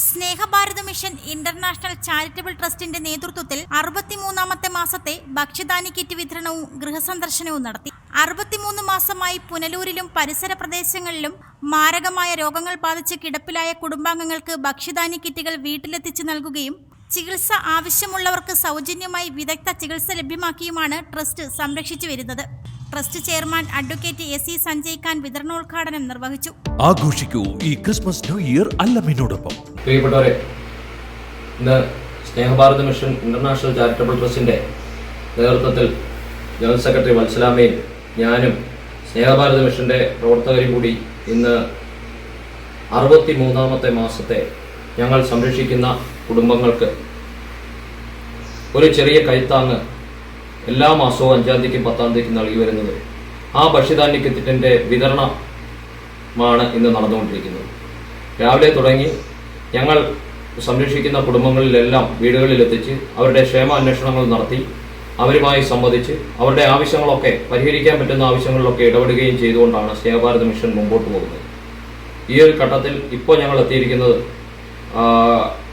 Snehabharatha mission international charitable ട്രസ്റ്റിന്റെ നേതൃത്വത്തിൽ അറുപത്തിമൂന്നാമത്തെ മാസത്തെ ഭക്ഷ്യധാന്യ കിറ്റ് വിതരണവും ഗൃഹസന്ദർശനവും നടത്തി. അറുപത്തിമൂന്ന് മാസമായി പുനലൂരിലും പരിസര പ്രദേശങ്ങളിലും മാരകമായ രോഗങ്ങൾ ബാധിച്ച് കിടപ്പിലായ കുടുംബാംഗങ്ങൾക്ക് ഭക്ഷ്യധാന്യ കിറ്റുകൾ വീട്ടിലെത്തിച്ച് നൽകുകയും ചികിത്സ ആവശ്യമുള്ളവർക്ക് സൗജന്യമായി വിദഗ്ധ ചികിത്സ ലഭ്യമാക്കിയുമാണ് ട്രസ്റ്റ് സംരക്ഷിച്ചു വരുന്നത്. Trust chairman advocate S C Sanjay Khan വിതരണോദ്ഘാടനം നിർവഹിച്ചു. ആഘോഷിക്കൂ ഈ ക്രിസ്മസ് ന്യൂ ഇയർ അല്ലമിനോടൊപ്പം. പ്രിയപ്പെട്ടവരെ ഇന്ന് സ്നേഹഭാരത മിഷൻ ഇന്റർനാഷണൽ ചാരിറ്റബിൾ ട്രസ്റ്റിന്റെ നേതൃത്വത്തിൽ ജനറൽ സെക്രട്ടറി വത്സലാമയും ഞാനും സ്നേഹഭാരത മിഷന്റെ പ്രവർത്തകരും കൂടി ഇന്ന് അറുപത്തി മൂന്നാമത്തെ മാസത്തെ ഞങ്ങൾ സംരക്ഷിക്കുന്ന കുടുംബങ്ങൾക്ക് ഒരു ചെറിയ കൈത്താങ്ങ് എല്ലാ മാസവും അഞ്ചാം തീയതിക്കും പത്താം തീയതിക്കും നൽകി വരുന്നത്. ആ ഭക്ഷ്യധാന്യ കിത്തിന്റെ വിതരണമാണ് ഇന്ന് നടന്നുകൊണ്ടിരിക്കുന്നത്. രാവിലെ തുടങ്ങി ഞങ്ങൾ സംരക്ഷിക്കുന്ന കുടുംബങ്ങളിലെല്ലാം വീടുകളിലെത്തിച്ച് അവരുടെ ക്ഷേമാന്വേഷണങ്ങൾ നടത്തി അവരുമായി സംവദിച്ച് അവരുടെ ആവശ്യങ്ങളൊക്കെ പരിഹരിക്കാൻ പറ്റുന്ന ആവശ്യങ്ങളിലൊക്കെ ഇടപെടുകയും ചെയ്തുകൊണ്ടാണ് സ്നേഹഭാരത് മിഷൻ മുമ്പോട്ട് പോകുന്നത്. ഈ ഒരു ഘട്ടത്തിൽ ഇപ്പോൾ ഞങ്ങൾ എത്തിയിരിക്കുന്നത്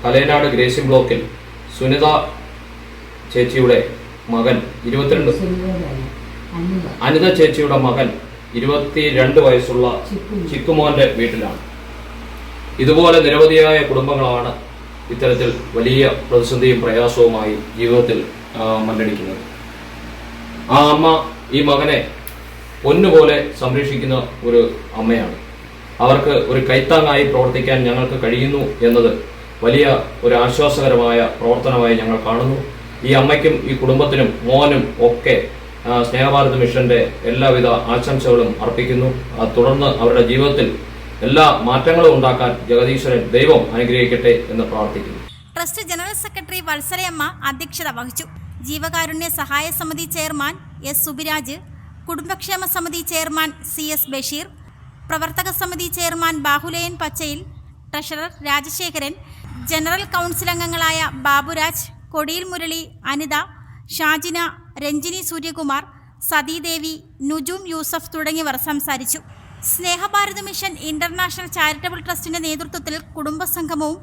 കലേനാട് ഗ്രേസിംഗ് ബ്ലോക്കിൽ സുനിത ചേച്ചിയുടെ മകൻ ഇരുപത്തിരണ്ട് അനിത. ചേച്ചിയുടെ മകൻ ഇരുപത്തിരണ്ട് വയസ്സുള്ള ചിക്കുമോന്റെ വീട്ടിലാണ്. ഇതുപോലെ നിരവധിയായ കുടുംബങ്ങളാണ് ഇത്തരത്തിൽ വലിയ പ്രതിസന്ധിയും പ്രയാസവുമായി ജീവിതത്തിൽ മണ്ണടിക്കുന്നത് ആ അമ്മ ഈ മകനെ പൊന്നുപോലെ സംരക്ഷിക്കുന്ന ഒരു അമ്മയാണ്. അവർക്ക് ഒരു കൈത്താങ്ങായി പ്രവർത്തിക്കാൻ ഞങ്ങൾക്ക് കഴിയുന്നു എന്നത് വലിയ ഒരു ആശ്വാസകരമായ പ്രവർത്തനമായി ഞങ്ങൾ കാണുന്നു. ഈ അമ്മയ്ക്കും ഈ കുടുംബത്തിനും മോനും ഒക്കെ സ്നേഹഭാരത് മിഷന്റെ എല്ലാവിധ ആശംസകളും അർപ്പിക്കുന്നു. തുടർന്ന് അവരുടെ ജീവിതത്തിൽ എല്ലാ മാറ്റങ്ങളും ഉണ്ടാക്കാൻ ജഗദീശ്വരൻ ദൈവം അനുഗ്രഹിക്കട്ടെ എന്ന് പ്രാർത്ഥിക്കുന്നു. ട്രസ്റ്റ് ജനറൽ സെക്രട്ടറി വത്സലയമ്മ അധ്യക്ഷത വഹിച്ചു. ജീവകാരുണ്യ സഹായ സമിതി ചെയർമാൻ എസ് സുബിരാജ് കുടുംബക്ഷേമ സമിതി ചെയർമാൻ സി എസ് ബഷീർ പ്രവർത്തക സമിതി chairman Bahulayan Pachayil treasurer Rajasekharan general council അംഗങ്ങളായ ബാബുരാജ് കൊടിയിൽ മുരളി അനിത ഷാജിന രഞ്ജിനി സൂര്യകുമാർ സതീദേവി നുജൂം യൂസഫ് തുടങ്ങിയവർ സംസാരിച്ചു. സ്നേഹഭാരത് മിഷൻ ഇന്റർനാഷണൽ ചാരിറ്റബിൾ ട്രസ്റ്റിന്റെ നേതൃത്വത്തിൽ കുടുംബസംഗമവും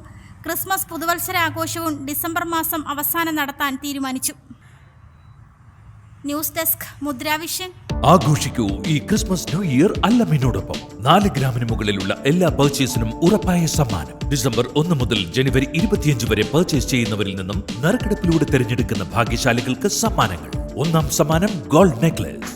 ക്രിസ്മസ് പുതുവത്സര ആഘോഷവും ഡിസംബർ മാസം അവസാനം നടത്താൻ തീരുമാനിച്ചു. ന്യൂസ് ഡെസ്ക് മുദ്രാവിഷൻ ആഘോഷിക്കൂ ഈ ക്രിസ്മസ് ന്യൂ ഇയർ അല്ലമ്മിനോടൊപ്പം നാല് ഗ്രാമിന് മുകളിലുള്ള എല്ലാ പർച്ചേസിനും ഉറപ്പായ സമ്മാനം. ഡിസംബർ ഒന്ന് മുതൽ ജനുവരി ഇരുപത്തിയഞ്ച് വരെ പർച്ചേസ് ചെയ്യുന്നവരിൽ നിന്നും നറുക്കെടുപ്പിലൂടെ തിരഞ്ഞെടുക്കുന്ന ഭാഗ്യശാലികൾക്ക് സമ്മാനങ്ങൾ. ഒന്നാം സമ്മാനം ഗോൾഡ് നെക്ലസ്